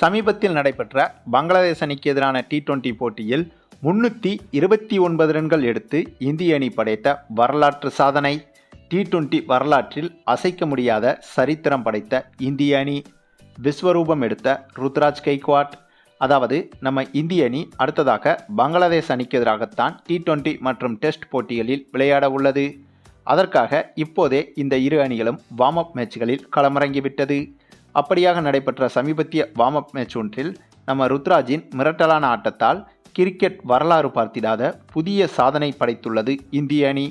சமீபத்தில் நடைபெற்ற பங்களாதேஷ் அணிக்கு எதிரான டி டுவெண்டி போட்டியில் முன்னூற்றி இருபத்தி ஒன்பது ரன்கள் எடுத்து இந்திய அணி படைத்த வரலாற்று சாதனை. டி டுவெண்டி வரலாற்றில் அசைக்க முடியாத சரித்திரம் படைத்த இந்திய அணி. விஸ்வரூபம் எடுத்த ருத்ராஜ் கெய்க்வாட். அதாவது நம்ம இந்திய அணி அடுத்ததாக பங்களாதேஷ் அணிக்கு எதிராகத்தான் டி டுவெண்டி மற்றும் டெஸ்ட் போட்டிகளில் விளையாட உள்ளது. அதற்காக இப்போதே இந்த இரு அணிகளும் வார்ம் அப் மேட்ச்களில் களமிறங்கிவிட்டது. அப்படியாக நடைபெற்ற சமீபத்திய வார்ம் அப் மேட்ச் ஒன்றில் நம்ம ருத்ராஜின் மிரட்டலான ஆட்டத்தால் கிரிக்கெட் வரலாறு பார்த்திடாத புதிய சாதனை படைத்துள்ளது இந்திய அணி.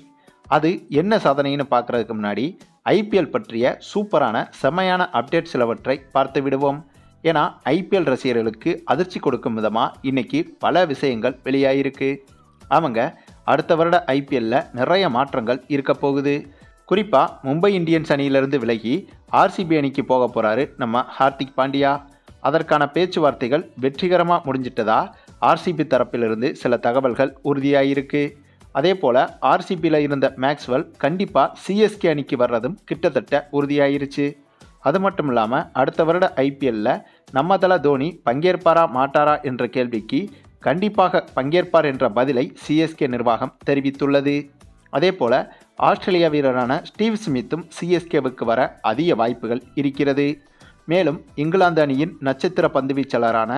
அது என்ன சாதனைன்னு பார்க்குறதுக்கு முன்னாடி ஐபிஎல் பற்றிய சூப்பரான செம்மையான அப்டேட் சிலவற்றை பார்த்து விடுவோம். ஏன்னா ஐபிஎல் ரசிகர்களுக்கு அதிர்ச்சி கொடுக்கும் விதமாக இன்றைக்கி பல விஷயங்கள் வெளியாகிருக்கு ஆமாங்க அடுத்த வருட ஐபிஎல்லில் நிறைய மாற்றங்கள் இருக்க போகுது. குறிப்பாக மும்பை இந்தியன்ஸ் அணியிலிருந்து விலகி ஆர்சிபி அணிக்கு போக போகிறாரு நம்ம ஹார்திக் பாண்டியா. அதற்கான பேச்சுவார்த்தைகள் வெற்றிகரமாக முடிஞ்சிட்டதா? ஆர்சிபி தரப்பிலிருந்து சில தகவல்கள் உறுதியாகிருக்கு அதே போல் ஆர்சிபியில் இருந்த மேக்ஸ்வெல் கண்டிப்பாக சிஎஸ்கே அணிக்கு வர்றதும் கிட்டத்தட்ட உறுதியாயிருச்சு. அது மட்டும் இல்லாமல் அடுத்த வருட ஐபிஎல்லில் நம்ம தல தோனி பங்கேற்பாரா மாட்டாரா என்ற கேள்விக்கு கண்டிப்பாக பங்கேற்பார் என்ற பதிலை சிஎஸ்கே நிர்வாகம் தெரிவித்துள்ளது. அதே போல் ஆஸ்திரேலியா வீரரான ஸ்டீவ் ஸ்மித்தும் சிஎஸ்கேவுக்கு வர அதிக வாய்ப்புகள் இருக்கிறது. மேலும் இங்கிலாந்து அணியின் நட்சத்திர பந்துவீச்சாளரான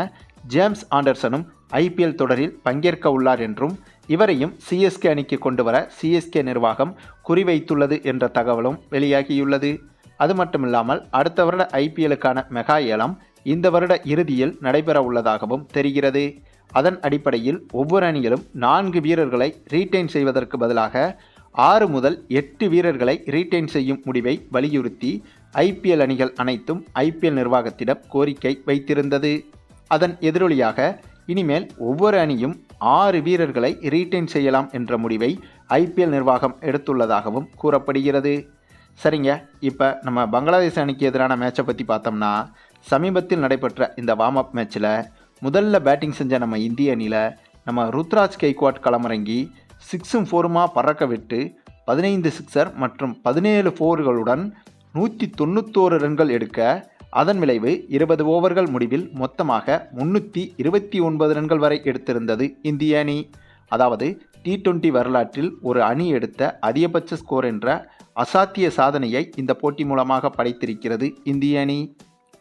ஜேம்ஸ் ஆண்டர்சனும் ஐபிஎல் தொடரில் பங்கேற்க உள்ளார் என்றும் இவரையும் சிஎஸ்கே அணிக்கு கொண்டு வர சிஎஸ்கே நிர்வாகம் குறிவைத்துள்ளது என்ற தகவலும் வெளியாகியுள்ளது. அது மட்டுமில்லாமல் அடுத்த வருட ஐபிஎலுக்கான மெகா ஏலம் இந்த வருட இறுதியில் நடைபெற உள்ளதாகவும் தெரிகிறது. அதன் அடிப்படையில் ஒவ்வொரு அணியிலும் நான்கு வீரர்களை ரீட்டைன் செய்வதற்கு பதிலாக ஆறு முதல் எட்டு வீரர்களை ரீட்டைன் செய்யும் முடிவை வலியுறுத்தி ஐபிஎல் அணிகள் அனைத்தும் ஐபிஎல் நிர்வாகத்திடம் கோரிக்கை வைத்திருந்தது. அதன் எதிரொலியாக இனிமேல் ஒவ்வொரு அணியும் ஆறு வீரர்களை ரீட்டைன் செய்யலாம் என்ற முடிவை ஐபிஎல் நிர்வாகம் எடுத்துள்ளதாகவும் கூறப்படுகிறது. சரிங்க இப்போ நம்ம பங்களாதேஷ் அணிக்கு எதிரான மேட்சை பற்றி பார்த்தோம்னா சமீபத்தில் நடைபெற்ற இந்த வார்ம் அப் மேட்ச்சில் முதல்ல பேட்டிங் செஞ்ச நம்ம இந்திய அணியில் நம்ம ருத்ராஜ் கெய்க்வாட் களமிறங்கி சிக்ஸும் ஃபோருமா பறக்க விட்டு பதினைந்து சிக்ஸர் மற்றும் பதினேழு ஃபோர்களுடன் நூற்றி தொண்ணூத்தோரு ரன்கள் எடுக்க அதன் விளைவு இருபது ஓவர்கள் முடிவில் மொத்தமாக முன்னூற்றி இருபத்தி ஒன்பது ரன்கள் வரை எடுத்திருந்தது இந்திய அணி. அதாவது டி டுவெண்ட்டி வரலாற்றில் ஒரு அணி எடுத்த அதிகபட்ச ஸ்கோர் என்ற அசாத்திய சாதனையை இந்த போட்டி மூலமாக படைத்திருக்கிறது இந்திய அணி.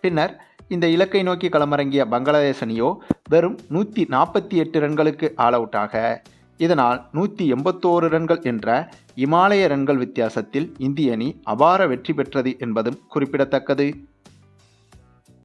பின்னர் இந்த இலக்கை நோக்கி களமிறங்கிய பங்களாதேஷ் அணியோ வெறும் நூற்றி நாற்பத்தி எட்டு ரன்களுக்கு ஆல் அவுட்டாக. இதனால் நூற்றி எண்பத்தோரு ரன்கள் என்ற இமாலய ரன்கள் வித்தியாசத்தில் இந்திய அணி அபார வெற்றி பெற்றது என்பதும் குறிப்பிடத்தக்கது.